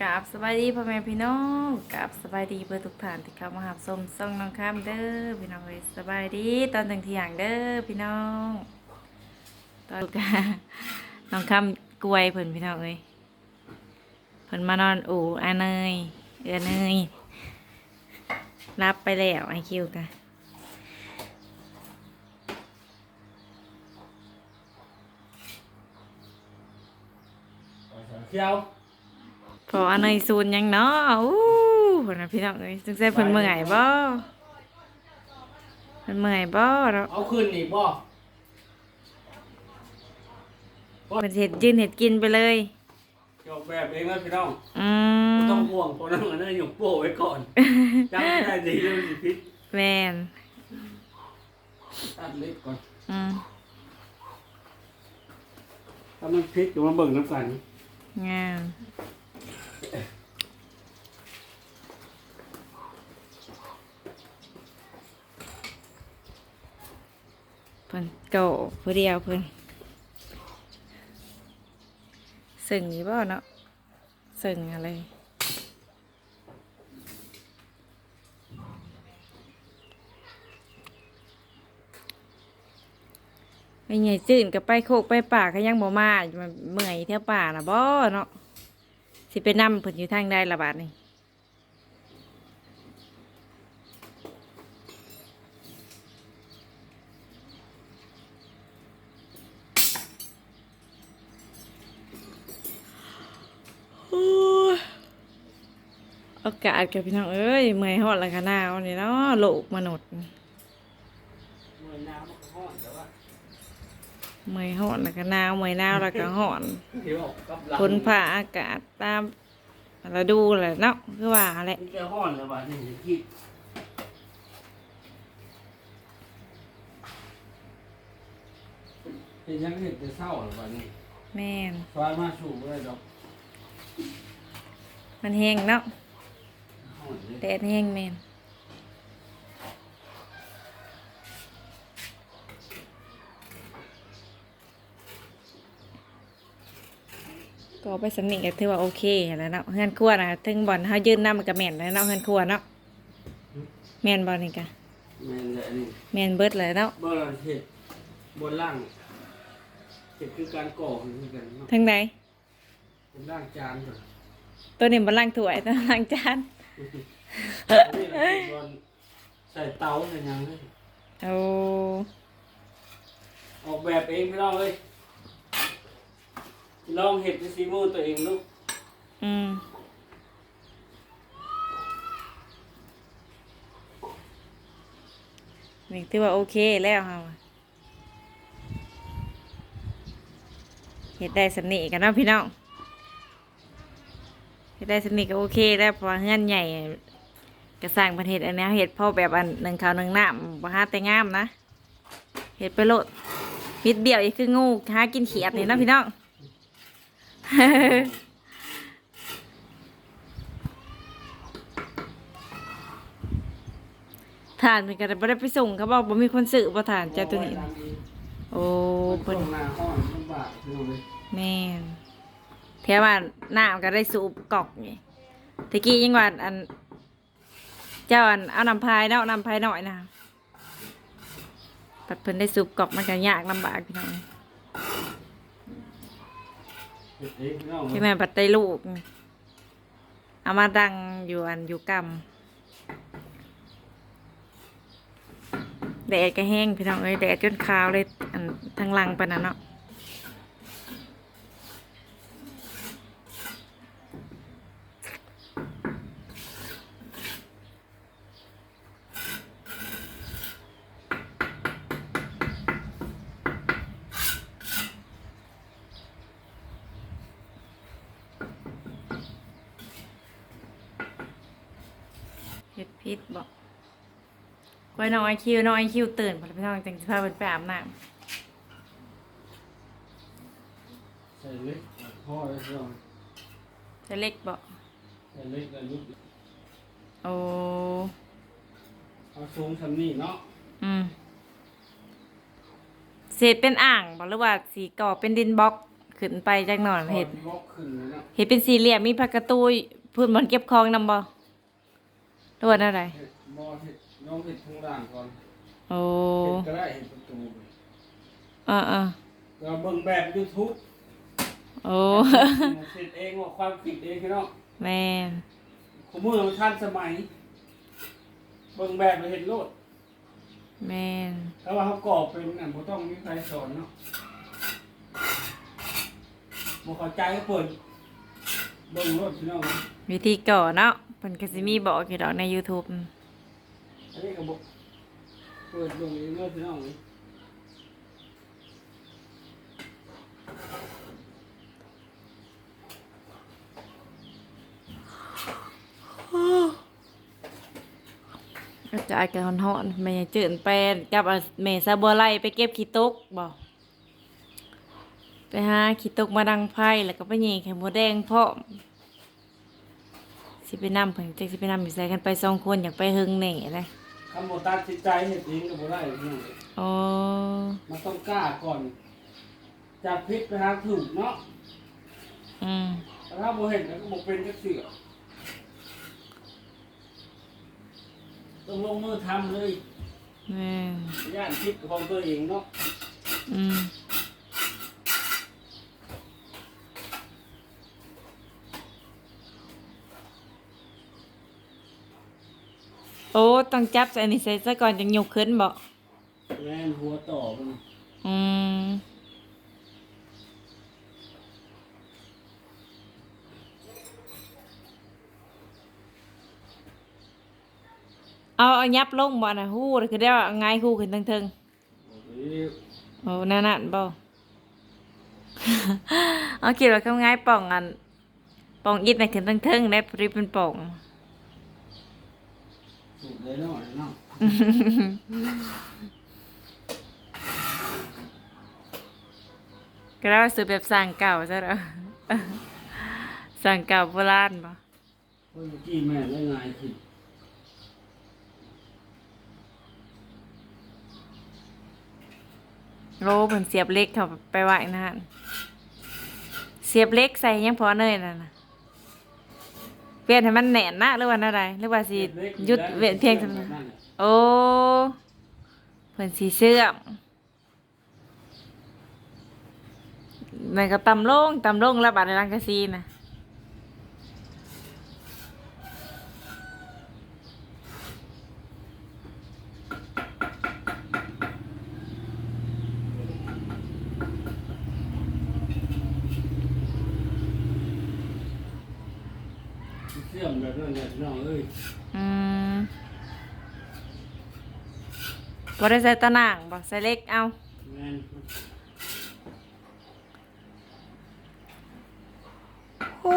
กราบสบายดีพ่อแม่พี่น้องกราบสบายดีเพื่อทุกท่านที่เข้ามาหาชมซ่องน้องข้ามเด้อพี่น้องเอ้ยสบายดีตอนถึงที่อย่างเด้อพี่น้อง ตอนกาน้องข้ามกล้วยเพิ่นพี่น้องเอ้ยเพิ่นมานอนอู่อาเนยเอือเนยรับไปแล้วไอคิวกะเที่ยว พออาเนยซูนยังเนาะอู้เพิ่นน่ะพี่น้องเอ้ยจังซี่เพิ่นเมื่อยบ่เพิ่นเมื่อยบ่เนาะเอาคืนนี่บ่เป็นเห็ดยืนเห็ดกินไปเลยจบแบบเองนะพี่น้องอืบ่มต้องห่วงเพราะนั่นอันนั้นอยู่โป้ไว้ก่อนจำไม่ได้ดีเรื่องสิพิษแมนตัดเล็กก่อนอืมถ้ามันพิษอยู่มาเบิ่งน้ำกันงาม เพิ่นเก่าผู้เดียวเพิ่นสึ่งอยู่บ่เนาะสึ่งอะไรไอ้ใหญ่จื่นกับไปโคกไปป่าก็ยังบ่มามันเมื่อยเที่ยวป่าน่ะบ่เนาะสิไปนำเพิ่นอยู่ทางใดละบาดนี่โอ้ย อากาศกับพี่น้องเอ้ยเมื่อยฮอดแล้วก็หนาวนี่เนาะโลกมนุษย์เมื่อน้ำมันก็ห้อนแต่ว่าเมื่อยหอนแล้วก็หนาวเมื่อยหนาวแล้วก็หอนเดี๋ยวออกกับหลังฝนผ่าอากาศตามเราดูแหละเนาะคือว่าแหละมันจะห้อนแล้วว่านี่คิดเป็นยังเห็นจะเศร้าหรือเปล่านี่แม่นฟ้ามาสูบเลยดอกมันแห้งเนาะห้อนเลย แดดแห้งแม่นก็ไปสำเนียงก็ถือว่าโอเคแล้วเนาะเฮือนครัวนะถึงบ่อนเฮายืนนำมันก็แม่นแล้วเนาะเฮือนครัวเนาะแม่นบ่นี่กะแม่นเลยอันนี่แม่นเบิดเลยเนาะเบอร์เห็ดบนล่างเห็ดคือการก่อคือกันเนาะทางใดบนล่างจานก่อนตัวนี้บ่ล้างถ้วยตัวล้างจาน ใส่เตาใส่ยังเลยโอ้ออกแบบเองไม่ต้องเลยลองเห็ดในซีมือตัวเองลูกอืมนี่ถือว่าโอเคแล้วเฮาเฮ็ดได้สำนีกันเนาะพี่น้อง เฮ็ดได้สำนีก็โอเคแล้วเพราะว่าเฮือนใหญ่ก็สร้างประเทศอันนี้เฮ็ดพอแบบอันหนึ่งข้าวหนึ่งน้ำบ่หาแต่งามนะเฮ็ดไปโลดพิดเดียวอีกคืองูหากินเขียดนี่เนาะพี่น้องฐานเป็นกันบ่ได้ไปส่งเขาบอกบ่มีคนซื้อบ่ฐานจ้าตัวนี้ โอ้เปิเพิ่ดนหน้าห้อนลำบากพี่น้องเลยแม่ นแถวว่าน้ำก็ได้สูบกอกนี่ตะกี้ยังว่าอัน เจ้าอันเอาน้ำพายเนาะน้ำพายหน่อยนะปัดเพิ่นได้สูบกอกมันก็ยากลำบากพี่น้องเห็ดเองพี่น้องที่แม่ปัดได้ลูก เอามาดังอยู่อันอยู่กำแดดก็แห้งพี่น้องเอ้ยแดดจนขาวเลยอันทางหลังปนนั้นเนาะ เฮ็ดพิษบอกไว้น้องไอคิวน้องไอคิวตื่นพอพี่น้องจังสิพาเพิ่นไปอาบน้ใส่เล็กพ่อเลยพี่น้องำจะเล็กบอกใส่เล็กแล้วยุบโอ้เอาสูงทำนี่เนาะอืมเศษเป็นอ่างบอกหรือว่าสีก่อเป็นดินบล็อกขึ้นไปจักหน่อยเห็ด บล็อกขึ้นเลยเนาะ เห็ดเป็นสี่เหลี่ยมมีผักกระตูยพื้นบอนเก็บของนำบ่ หรือว่าอะไรเห็ดบอเห็ดน้องเห็ดทางล่างก่อนโอ้เห็ดก็ได้เห็ดประตูอ่าอ่าเราเบิ่งแบบยูทูบโอ้เสร็จเองว่าความคิดเองพี่น้องแม่นขมือมันทันสมัย เบิ่งแบบเราเห็นโลดแม่นถ้าว่าเขากรอบเป็นนั่นบ่ต้องมีใครสอนเนาะบ่เข้าใจก็เปิด เบิ่งโลดพี่น้องวิธีก่อเนาะเพิ่นก็สิมีบอกอยู่ดอกใน YouTube อันนี้ก็บ่เปิดเบิ่งเองเด้อพี่น้องก็จะอากาศร้อนๆแม่เจินไปกับอาแม่ซาบัวไล่ไปเก็บขี้ตกบ่ ไปหาขี้ตกมาดังไฟแล้วก็ไปยิงไข่มดแดงพร้อมสิไปนำเพิ่นจักสิไปนำอยู่ใส่กันไปสองคนอยากไปหึงแหน่เลยคำบ่ตัดสินใจเฮ็ดเองก็บ่ได้พี่น้องอ๋อมันต้องกล้าก่อนจากผิดไปหาถูกเนาะอืมแต่ถ้าบ่เห็นแล้วก็บ่เป็นจักเสือต้องลงมือทำเลยแม่นย่านคิดของตัวเองเนาะอืม โอ้ต้องจับใส่อันนี้ใส่ซะก่อนจังยกขึ้นบ่แม่นหัวต่อมันอืมเอาเอายับลงบ่น่ะฮู้แล้วคือได้ว่าเอาง่ายฮู้ขึ้นเทิงโอ้ยๆโอ้นั่นน่ะบ่เอาคิดว่าเขาง่ายป่องอันป่องอิดน่ะขึ้นเทิงๆได้ปริเป็นป่อง สุดเลยเนาะเนาะก็ได้ว่าซื้อแบบสั่งเก่าซะแล้วสั่งเก่าโบราณบ่เมื่อกี้แม่ได้ง่ายขึ้นโลเพิ่นเสียบเหล็กเข้าไปไว้นั่นเสียบเหล็กใส่ยังพอเนยนั่นน่ะ เวียนให้มันแน่นนะหรือว่าอะไรหรือว่าสิหยุดเวียนเพียงเท่านั้นโอ้เพิ่นสีเสื่อมมันก็ตำลงตำลงแล้วบาดในรังกะซีน่ะ แบบนั้นเนี่ยพี่น้องเอ้ยอืมบ่ได้ใส่ตะหนังบ่ใส่เล็กเอา แม่น โอ้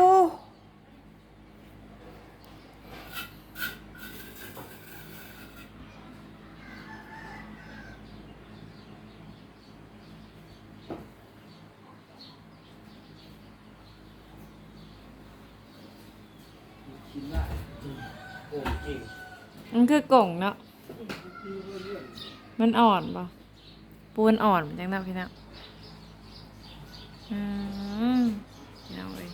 คิดได้โอ้เก่ง มันคือกล่องเนาะมันอ่อนปะปูนอ่อนจังนะพี่น้องอืมพี่น้องเลย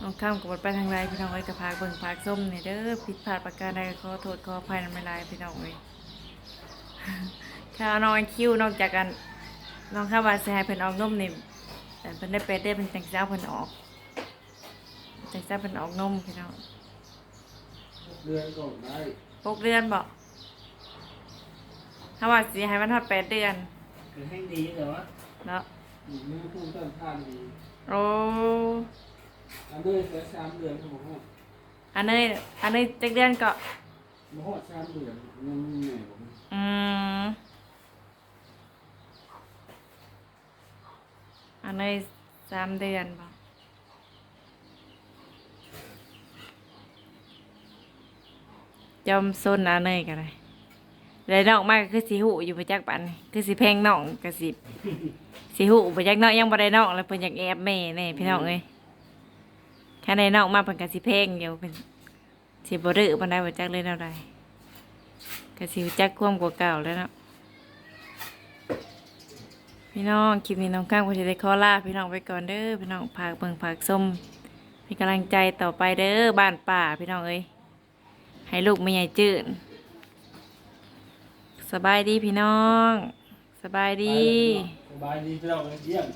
น้องข้ามกับบไปทางไรพี่น้องเอ้ยกับพากเบิ่งพากส้มเนี่ยเด้อผิดพลาดประการใดขอโทษขออภัยนำไม่ลายพี่น้องเลยค่ะน้องคิวนอกจากกันน้องข้าว่าสิให้เพิ่นออกนมนี่แต่เพิ่นได้ไปได้เป็นจังเจ้าเพิ่นออก จังเจ้าเพิ่นออกนมพี่น้องเดือนก่อนได้หกเดือนบอกถ้าว่าสิให้มันทอดแปดเดือนคือให้ดีแต่ว่าเนาะมือผู้ต้นทานดีโอ้อันนี้เหลือสามเดือนครับผมอันนี้อันนี้จักเดือนก็บ่ฮอดสามเดือนยังมีแม่ผมอืมอันนี้สามเดือนบอก จอมซนนาเนยกันเลยเลยนอกมากคือสีหูอยู่ไปจักปันคือสีแพงน่องกับสีสีหูไปจักนอกยังบ่ได้นอกแล้วเพิ่นอยากแอบแม่เนี่ยพี่น้องเอ้ยแค่ในนอกมากเพิ่นก็สีแพงเดียวเป็นสีบ่ดื้อปานใดบ่จักเลยเท่าไรก็สิจักคว่ำกว่าเก่าแล้วเนาะพี่น้องคลิปนี้น้องข้างก็จะได้ขอลาพี่น้องไปก่อนเด้อพี่น้องผักเบิ่งผักส้มเป็นกำลังใจต่อไปเด้อบ้านป่าพี่น้องเอ้ย ให้ลูกไม่ใหญ่จืดสบายดีพี่น้อง สบายดี สบายดีพี่น้องเยี่ยม